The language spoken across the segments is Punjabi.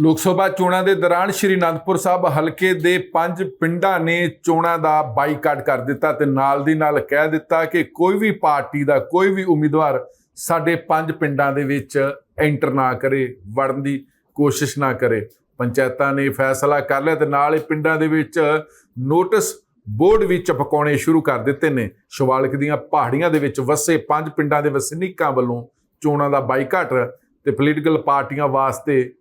ਲੋਕ ਸਭਾ ਚੋਣਾਂ ਦੇ ਦੌਰਾਨ ਸ਼੍ਰੀ ਅਨੰਦਪੁਰ ਸਾਹਿਬ ਹਲਕੇ ਦੇ ਪੰਜ ਪਿੰਡਾਂ ਨੇ ਚੋਣਾਂ ਦਾ ਬਾਈਕਾਟ ਕਰ ਦਿੱਤਾ ਤੇ ਨਾਲ ਦੀ ਨਾਲ ਕਹਿ ਦਿੱਤਾ ਕਿ ਕੋਈ ਵੀ ਪਾਰਟੀ ਦਾ, ਕੋਈ ਵੀ ਉਮੀਦਵਾਰ ਸਾਡੇ ਪੰਜ ਪਿੰਡਾਂ ਦੇ ਵਿੱਚ ਐਂਟਰ ਨਾ ਕਰੇ, ਵੜਨ ਦੀ ਕੋਸ਼ਿਸ਼ ਨਾ ਕਰੇ। ਪੰਚਾਇਤਾਂ ਨੇ ਫੈਸਲਾ ਕਰ ਲਿਆ ਤੇ ਨਾਲ ਹੀ ਪਿੰਡਾਂ ਦੇ ਵਿੱਚ ਨੋਟਿਸ ਬੋਰਡ ਵੀ ਚਪਕਾਉਣੇ ਸ਼ੁਰੂ ਕਰ ਦਿੱਤੇ ਨੇ। ਸ਼ਿਵਾਲਿਕ ਦੀਆਂ ਪਹਾੜੀਆਂ ਦੇ ਵਿੱਚ ਵਸੇ ਪੰਜ ਪਿੰਡਾਂ ਦੇ ਵਸਨੀਕਾਂ ਵੱਲੋਂ ਚੋਣਾਂ ਦਾ ਬਾਈਕਾਟ ਤੇ ਪੋਲੀਟੀਕਲ ਪਾਰਟੀਆਂ ਵਾਸਤੇ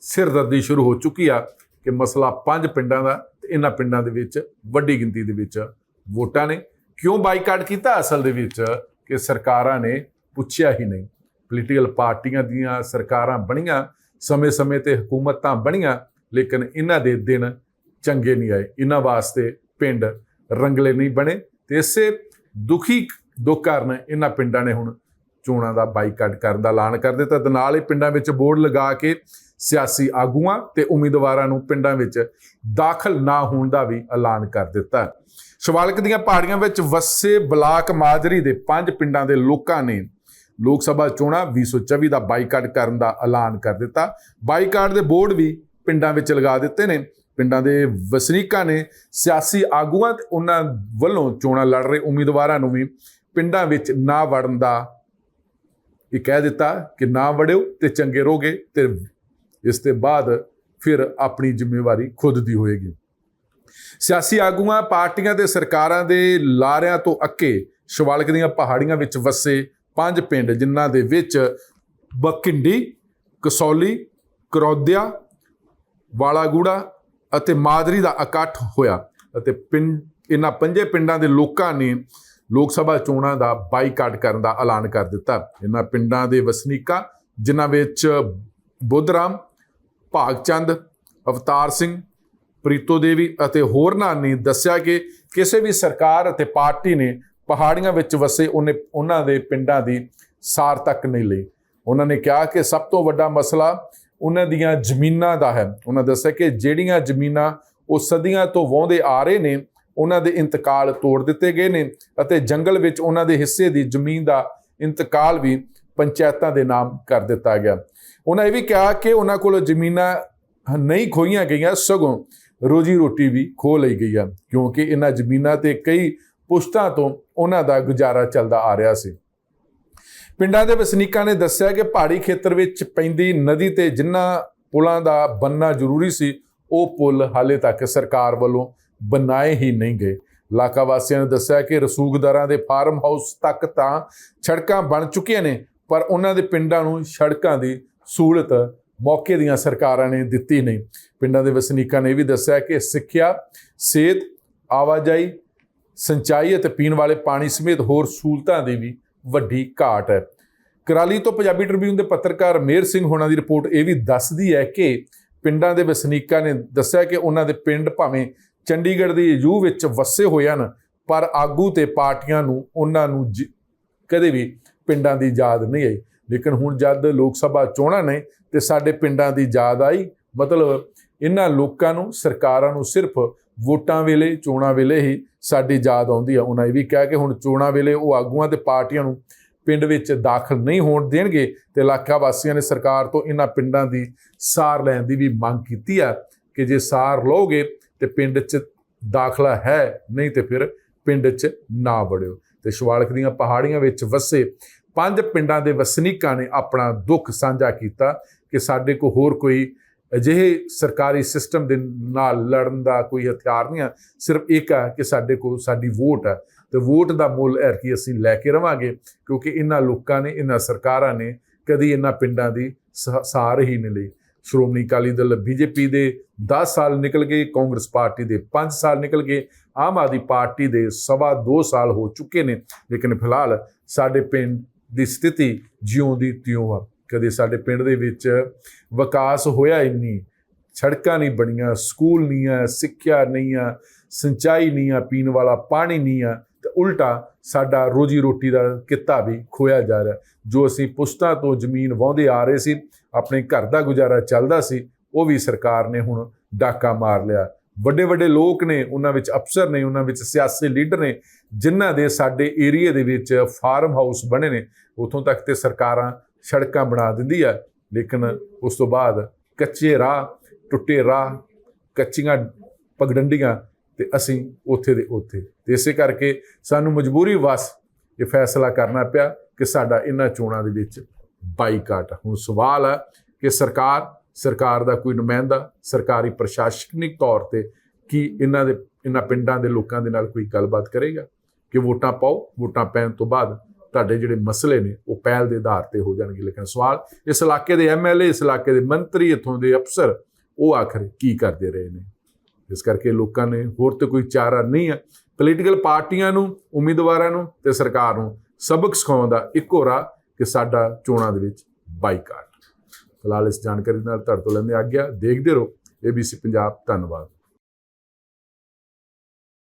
ਸਿਰਦਰਦੀ ਸ਼ੁਰੂ ਹੋ ਚੁੱਕੀ ਆ ਕਿ ਮਸਲਾ ਪੰਜ ਪਿੰਡਾਂ ਦਾ ਤੇ ਇਹਨਾਂ ਪਿੰਡਾਂ ਦੇ ਵਿੱਚ ਵੱਡੀ ਗਿਣਤੀ ਦੇ ਵਿੱਚ ਵੋਟਾਂ ਨੇ। ਕਿਉਂ ਬਾਈਕਾਟ ਕੀਤਾ? ਅਸਲ ਦੇ ਵਿੱਚ ਕਿ ਸਰਕਾਰਾਂ ਨੇ ਪੁੱਛਿਆ ਹੀ ਨਹੀਂ। ਪੋਲੀਟੀਕਲ ਪਾਰਟੀਆਂ ਦੀਆਂ ਸਰਕਾਰਾਂ ਬਣੀਆਂ, ਸਮੇਂ-ਸਮੇਂ ਤੇ ਹਕੂਮਤਾਂ ਬਣੀਆਂ, ਲੇਕਿਨ ਇਹਨਾਂ ਦੇ ਦਿਨ ਚੰਗੇ ਨਹੀਂ ਆਏ। ਇਹਨਾਂ ਵਾਸਤੇ ਪਿੰਡ ਰੰਗਲੇ ਨਹੀਂ ਬਣੇ ਤੇ ਇਸੇ ਦੁਖੀ ਦੁੱਖ ਕਾਰਨ ਇਹਨਾਂ ਪਿੰਡਾਂ ਨੇ ਹੁਣ ਚੋਣਾਂ ਦਾ ਬਾਈਕਾਟ ਕਰਨ ਦਾ ਐਲਾਨ ਕਰ ਦਿੱਤਾ ਤੇ ਨਾਲ ਹੀ ਪਿੰਡਾਂ ਵਿੱਚ ਬੋਰਡ ਲਗਾ ਕੇ ਸਿਆਸੀ ਆਗੂਆਂ ਤੇ ਉਮੀਦਵਾਰਾਂ ਨੂੰ ਪਿੰਡਾਂ ਵਿੱਚ ਦਾਖਲ ਨਾ ਹੋਣ ਦਾ ਵੀ ਐਲਾਨ ਕਰ ਦਿੱਤਾ। ਸਵਾਲਕ ਦੀਆਂ ਪਹਾੜੀਆਂ ਵਿੱਚ ਵਸੇ ਬਲਾਕ ਮਾਜਰੀ ਦੇ ਪੰਜ ਪਿੰਡਾਂ ਦੇ ਲੋਕਾਂ ਨੇ ਲੋਕ ਸਭਾ ਚੋਣਾਂ 2024 ਦਾ ਬਾਈਕਾਟ ਕਰਨ ਦਾ ਐਲਾਨ ਕਰ ਦਿੱਤਾ। ਬਾਈਕਾਟ ਦੇ ਬੋਰਡ ਵੀ ਪਿੰਡਾਂ ਵਿੱਚ ਲਗਾ ਦਿੱਤੇ ਨੇ। ਪਿੰਡਾਂ ਦੇ ਵਸਨੀਕਾਂ ਨੇ ਸਿਆਸੀ ਆਗੂਆਂ ਤੇ ਉਹਨਾਂ ਵੱਲੋਂ ਚੋਣਾਂ ਲੜ ਰਹੇ ਉਮੀਦਵਾਰਾਂ ਨੂੰ ਵੀ ਪਿੰਡਾਂ ਵਿੱਚ ਨਾ ਵੜਨ ਦਾ ਇਹ ਕਹਿ ਦਿੱਤਾ ਕਿ ਨਾ ਵੜਿਓ ਤੇ ਚੰਗੇ ਰਹੋਗੇ ਤੇ ਇਸ ਤੋਂ ਬਾਅਦ ਫਿਰ ਆਪਣੀ ਜ਼ਿੰਮੇਵਾਰੀ ਖੁਦ ਦੀ ਹੋਏਗੀ। ਸਿਆਸੀ ਆਗੂਆਂ, ਪਾਰਟੀਆਂ ਤੇ ਸਰਕਾਰਾਂ ਦੇ ਲਾਰਿਆਂ ਤੋਂ ਅੱਕੇ ਸ਼ਿਵਾਲਿਕ ਦੀਆਂ ਪਹਾੜੀਆਂ ਵਿੱਚ ਵਸੇ ਪੰਜ ਪਿੰਡ, ਜਿਨ੍ਹਾਂ ਦੇ ਵਿੱਚ ਬਕਿੰਡੀ, ਕਸੌਲੀ ਕਰੌਦਿਆ ਵਾਲਾਗੂੜਾ ਅਤੇ ਮਾਦਰੀ ਦਾ ਇਕੱਠ ਹੋਇਆ ਅਤੇ ਪਿੰਡ, ਇਹਨਾਂ ਪੰਜੇ ਪਿੰਡਾਂ ਦੇ ਲੋਕਾਂ ਨੇ ਲੋਕ ਸਭਾ ਚੋਣਾਂ ਦਾ ਬਾਈਕਾਟ ਕਰਨ ਦਾ ਐਲਾਨ ਕਰ ਦਿੱਤਾ। ਇਹਨਾਂ ਪਿੰਡਾਂ ਦੇ ਵਸਨੀਕਾਂ, ਜਿਨ੍ਹਾਂ ਵਿੱਚ ਬੁੱਧਰਾਮ, ਭਾਗਚੰਦ, ਅਵਤਾਰ ਸਿੰਘ, ਪ੍ਰੀਤੋ ਦੇਵੀ ਅਤੇ ਹੋਰਨਾਂ ਨੇ ਦੱਸਿਆ ਕਿ ਕਿਸੇ ਵੀ ਸਰਕਾਰ ਅਤੇ ਪਾਰਟੀ ਨੇ ਪਹਾੜੀਆਂ ਵਿੱਚ ਵਸੇ ਉਹਨੇ ਉਹਨਾਂ ਦੇ ਪਿੰਡਾਂ ਦੀ ਸਾਰ ਤੱਕ ਨਹੀਂ ਲਈ। ਉਹਨਾਂ ਨੇ ਕਿਹਾ ਕਿ ਸਭ ਤੋਂ ਵੱਡਾ ਮਸਲਾ ਉਹਨਾਂ ਦੀਆਂ ਜ਼ਮੀਨਾਂ ਦਾ ਹੈ। ਉਹਨਾਂ ਦੱਸਿਆ ਕਿ ਜਿਹੜੀਆਂ ਜ਼ਮੀਨਾਂ ਉਹ ਸਦੀਆਂ ਤੋਂ ਵਾਹੁੰਦੇ ਆ ਰਹੇ ਨੇ ਉਹਨਾਂ ਦੇ ਇੰਤਕਾਲ ਤੋੜ ਦਿੱਤੇ ਗਏ ਨੇ ਅਤੇ ਜੰਗਲ ਵਿੱਚ ਉਹਨਾਂ ਦੇ ਹਿੱਸੇ ਦੀ ਜ਼ਮੀਨ ਦਾ ਇੰਤਕਾਲ ਵੀ ਪੰਚਾਇਤਾਂ ਦੇ ਨਾਮ ਕਰ ਦਿੱਤਾ ਗਿਆ। ਉਹਨਾਂ ਇਹ ਵੀ ਕਿਹਾ ਕਿ ਉਹਨਾਂ ਕੋਲ ਜ਼ਮੀਨਾਂ ਨਹੀਂ ਖੋਈਆਂ ਗਈਆਂ, ਸਗੋਂ ਰੋਜੀ ਰੋਟੀ ਵੀ ਖੋ ਲਈ ਗਈ ਆ, ਕਿਉਂਕਿ ਇਹਨਾਂ ਜ਼ਮੀਨਾਂ ਤੇ ਕਈ ਪੁਸ਼ਤਾਂ ਤੋਂ ਉਹਨਾਂ ਦਾ ਗੁਜ਼ਾਰਾ ਚੱਲਦਾ ਆ ਰਿਹਾ ਸੀ। ਪਿੰਡਾਂ ਦੇ ਵਸਨੀਕਾਂ ਨੇ ਦੱਸਿਆ ਕਿ ਪਹਾੜੀ ਖੇਤਰ ਵਿੱਚ ਪੈਂਦੀ ਨਦੀ ਤੇ ਜਿਨ੍ਹਾਂ ਪੁਲਾਂ ਦਾ ਬੰਨਣਾ ਜ਼ਰੂਰੀ ਸੀ, ਉਹ ਪੁਲ ਹਾਲੇ ਤੱਕ ਸਰਕਾਰ ਵੱਲੋਂ ਬਣਾਏ ਹੀ ਨਹੀਂ ਗਏ। ਇਲਾਕਾ ਵਾਸੀਆਂ ਨੇ ਦੱਸਿਆ ਕਿ ਰਸੂਖਦਾਰਾਂ ਦੇ ਫਾਰਮ ਹਾਊਸ ਤੱਕ ਤਾਂ ਸੜਕਾਂ ਬਣ ਚੁੱਕੀਆਂ ਨੇ, ਪਰ ਉਹਨਾਂ ਦੇ ਪਿੰਡਾਂ ਨੂੰ ਸੜਕਾਂ ਦੀ ਸਹੂਲਤ ਮੌਕੇ ਦੀਆਂ ਸਰਕਾਰਾਂ ਨੇ ਦਿੱਤੀ ਨਹੀਂ। ਪਿੰਡਾਂ ਦੇ ਵਸਨੀਕਾਂ ਨੇ ਇਹ ਵੀ ਦੱਸਿਆ ਕਿ ਸਿੱਖਿਆ, ਸਿਹਤ, ਆਵਾਜਾਈ, ਸਿੰਚਾਈ ਅਤੇ ਪੀਣ ਵਾਲੇ ਪਾਣੀ ਸਮੇਤ ਹੋਰ ਸਹੂਲਤਾਂ ਦੀ ਵੀ ਵੱਡੀ ਘਾਟ ਹੈ। ਕਰਾਲੀ ਤੋਂ ਪੰਜਾਬੀ ਟ੍ਰਿਬਿਊਨ ਦੇ ਪੱਤਰਕਾਰ ਮੇਰ ਸਿੰਘ ਹੋਣਾ ਦੀ ਰਿਪੋਰਟ ਇਹ ਵੀ ਦੱਸਦੀ ਹੈ ਕਿ ਪਿੰਡਾਂ ਦੇ ਵਸਨੀਕਾਂ ਨੇ ਦੱਸਿਆ ਕਿ ਉਹਨਾਂ ਦੇ ਪਿੰਡ ਭਾਵੇਂ ਚੰਡੀਗੜ੍ਹ ਦੀ ਯੂ ਵਿੱਚ ਵਸੇ ਹੋਏ ਹਨ, ਪਰ ਆਗੂ ਤੇ ਪਾਰਟੀਆਂ ਨੂੰ ਉਹਨਾਂ ਨੂੰ ਜ- ਕਦੇ ਵੀ ਪਿੰਡਾਂ ਦੀ ਯਾਦ ਨਹੀਂ ਆਈ। ਲੇਕਿਨ ਹੁਣ ਜਦ ਲੋਕ ਸਭਾ ਚੋਣਾਂ ਨੇ ਤੇ ਸਾਡੇ ਪਿੰਡਾਂ ਦੀ ਯਾਦ ਆਈ, ਮਤਲਬ ਇਹਨਾਂ ਲੋਕਾਂ ਨੂੰ, ਸਰਕਾਰਾਂ ਨੂੰ ਸਿਰਫ ਵੋਟਾਂ ਵੇਲੇ, ਚੋਣਾਂ ਵੇਲੇ ਹੀ ਸਾਡੀ ਯਾਦ ਆਉਂਦੀ ਆ। ਉਹਨਾਂ ਇਹ ਵੀ ਕਿਹਾ ਕਿ ਹੁਣ ਚੋਣਾਂ ਵੇਲੇ ਉਹ ਆਗੂਆਂ ਤੇ ਪਾਰਟੀਆਂ ਨੂੰ ਪਿੰਡ ਵਿੱਚ ਦਾਖਲ ਨਹੀਂ ਹੋਣ ਦੇਣਗੇ ਤੇ ਇਲਾਕਾ ਵਾਸੀਆਂ ਨੇ ਸਰਕਾਰ ਤੋਂ ਇਹਨਾਂ ਪਿੰਡਾਂ ਦੀ ਸਾਰ ਲੈਣ ਦੀ ਵੀ ਮੰਗ ਕੀਤੀ ਆ ਕਿ ਜੇ ਸਾਰ ਲਓਗੇ ਤੇ ਪਿੰਡ 'ਚ ਦਾਖਲਾ ਹੈ, ਨਹੀਂ ਤੇ ਫਿਰ ਪਿੰਡ 'ਚ ਨਾ ਵੜਿਓ। ਤੇ ਸ਼ਵਾਲਕ ਦੀਆਂ ਪਹਾੜੀਆਂ ਵਿੱਚ ਵਸੇ ਪੰਜ ਪਿੰਡਾਂ ਦੇ ਵਸਨੀਕਾਂ ਨੇ ਆਪਣਾ ਦੁੱਖ ਸਾਂਝਾ ਕੀਤਾ ਕਿ ਸਾਡੇ ਕੋਲ ਹੋਰ ਕੋਈ ਅਜਿਹੇ ਸਰਕਾਰੀ ਸਿਸਟਮ ਦੇ ਨਾਲ ਲੜਨ ਦਾ ਕੋਈ ਹਥਿਆਰ ਨਹੀਂ ਹੈ ਸਿਰਫ ਇੱਕ ਹੈ ਕਿ ਸਾਡੇ ਕੋਲ ਸਾਡੀ ਵੋਟ ਹੈ ਤੇ ਵੋਟ ਦਾ ਮੁੱਲ ਹੈ ਕਿ ਅਸੀਂ ਲੈ ਕੇ ਰਵਾਂਗੇ, ਕਿਉਂਕਿ ਇਹਨਾਂ ਲੋਕਾਂ ਨੇ, ਇਹਨਾਂ ਸਰਕਾਰਾਂ ਨੇ ਕਦੀ ਇਹਨਾਂ ਪਿੰਡਾਂ ਦੀ ਸਾਰ ਹੀ ਨਹੀਂ ਲਈ। ਸ਼੍ਰੋਮਣੀ ਅਕਾਲੀ ਦਲ ਬੀਜੇਪੀ ਦੇ 10 ਸਾਲ ਨਿਕਲ ਗਏ, ਕਾਂਗਰਸ ਪਾਰਟੀ ਦੇ 5 ਸਾਲ ਨਿਕਲ ਗਏ, ਆਮ ਆਦਮੀ ਪਾਰਟੀ ਦੇ ਸਵਾ 2 ਸਾਲ ਹੋ ਚੁੱਕੇ ਨੇ, ਲੇਕਿਨ ਫਿਲਹਾਲ ਸਾਡੇ ਪਿੰਡ ਦੀ ਸਥਿਤੀ ਜਿਉਂ ਦੀ ਤਿਉਂ ਆ। ਕਦੇ ਸਾਡੇ ਪਿੰਡ ਦੇ ਵਿੱਚ ਵਿਕਾਸ ਹੋਇਆ ਹੀ ਨਹੀਂ, ਸੜਕਾਂ ਨਹੀਂ ਬਣੀਆਂ, ਸਕੂਲ ਨਹੀਂ ਆ, ਸਿੱਖਿਆ ਨਹੀਂ ਆ, ਸਿੰਚਾਈ ਨਹੀਂ ਆ, ਪੀਣ ਵਾਲਾ ਪਾਣੀ ਨਹੀਂ ਆ, ਤੇ ਉਲਟਾ ਸਾਡਾ ਰੋਜੀ ਰੋਟੀ ਦਾ ਕਿੱਤਾ ਵੀ ਖੋਇਆ ਜਾ ਰਿਹਾ। ਜੋ ਅਸੀਂ ਪੁਸ਼ਤਾਂ ਤੋਂ ਜ਼ਮੀਨ ਵਾਹੁੰਦੇ ਆ ਰਹੇ ਸੀ ਆਪਣੇ ਘਰ ਦਾ ਗੁਜ਼ਾਰਾ ਚੱਲਦਾ ਸੀ, ਉਹ ਵੀ ਸਰਕਾਰ ਨੇ ਹੁਣ ਡਾਕਾ ਮਾਰ ਲਿਆ। ਵੱਡੇ ਵੱਡੇ ਲੋਕ ਨੇ, ਉਹਨਾਂ ਵਿੱਚ ਅਫਸਰ ਨੇ, ਉਹਨਾਂ ਵਿੱਚ ਸਿਆਸੀ ਲੀਡਰ ਨੇ, ਜਿਨ੍ਹਾਂ ਦੇ ਸਾਡੇ ਏਰੀਆ ਦੇ ਵਿੱਚ ਫਾਰਮ ਹਾਊਸ ਬਣੇ ਨੇ, ਉਥੋਂ ਤੱਕ ਤੇ ਸਰਕਾਰਾਂ ਸੜਕਾਂ ਬਣਾ ਦਿੰਦੀ ਆ, ਲੇਕਿਨ ਉਸ ਤੋਂ ਬਾਅਦ ਕੱਚੇ ਰਾਹ, ਟੁੱਟੇ ਰਾਹ, ਕੱਚੀਆਂ ਪਗਡੰਡੀਆਂ ਤੇ ਅਸੀਂ ਉੱਥੇ ਦੇ ਉੱਥੇ। ਤੇ ਇਸੇ ਕਰਕੇ ਸਾਨੂੰ ਮਜਬੂਰੀ ਵਸ ਇਹ ਫੈਸਲਾ ਕਰਨਾ ਪਿਆ ਕਿ ਸਾਡਾ ਇਹਨਾਂ ਚੋਣਾਂ ਦੇ ਵਿੱਚ ਬਾਈਕਾਟ। ਹੁਣ ਸਵਾਲ ਹੈ ਕਿ ਸਰਕਾਰ ਸਰਕਾਰ ਦਾ ਕੋਈ ਨੁਮਾਇੰਦਾ, ਸਰਕਾਰੀ ਪ੍ਰਸ਼ਾਸਨਿਕ ਤੌਰ ਤੇ ਕੀ ਇਹਨਾਂ ਦੇ, ਇਹਨਾਂ ਪਿੰਡਾਂ ਦੇ ਲੋਕਾਂ ਦੇ ਨਾਲ ਕੋਈ ਗੱਲਬਾਤ ਕਰੇਗਾ? ਕਿ ਵੋਟਾਂ ਪਾਓ, ਵੋਟਾਂ ਪੈਣ ਤੋਂ ਬਾਅਦ ਤੁਹਾਡੇ ਜਿਹੜੇ ਮਸਲੇ ਨੇ, ਉਹ ਪਹਿਲ ਦੇ ਆਧਾਰ ਤੇ ਹੋ ਜਾਣਗੇ। ਲੇਕਿਨ ਸਵਾਲ, ਇਸ ਇਲਾਕੇ ਦੇ ਐਮਐਲਏ ਇਸ ਇਲਾਕੇ ਦੇ ਮੰਤਰੀ, ਇਥੋਂ ਦੇ ਅਫਸਰ, ਉਹ ਆਖਰ ਕੀ ਕਰਦੇ ਰਹੇ ਨੇ? ਇਸ ਕਰਕੇ ਲੋਕਾਂ ਨੇ ਹੋਰ ਤੇ ਕੋਈ ਚਾਰਾ ਨਹੀਂ ਹੈ। ਪੋਲੀਟੀਕਲ ਪਾਰਟੀਆਂ ਨੂੰ, ਉਮੀਦਵਾਰਾਂ ਨੂੰ ਤੇ ਸਰਕਾਰ ਨੂੰ ਸਬਕ ਸਿਖਾਉਣ ਦਾ ਇੱਕੋ ਰਾਹ ਕਿ ਸਾਡਾ ਚੋਣਾਂ ਦੇ ਵਿੱਚ ਬਾਈਕਾਟ। ਫਿਲਹਾਲ ਇਸ ਜਾਣਕਾਰੀ ਨਾਲ ਤੁਹਾਡੇ ਤੋਂ ਲੈਂਦੇ ਆ ਗਿਆ ਦੇਖਦੇ ਰਹੋ। ABC ਪੰਜਾਬ ਧੰਨਵਾਦ।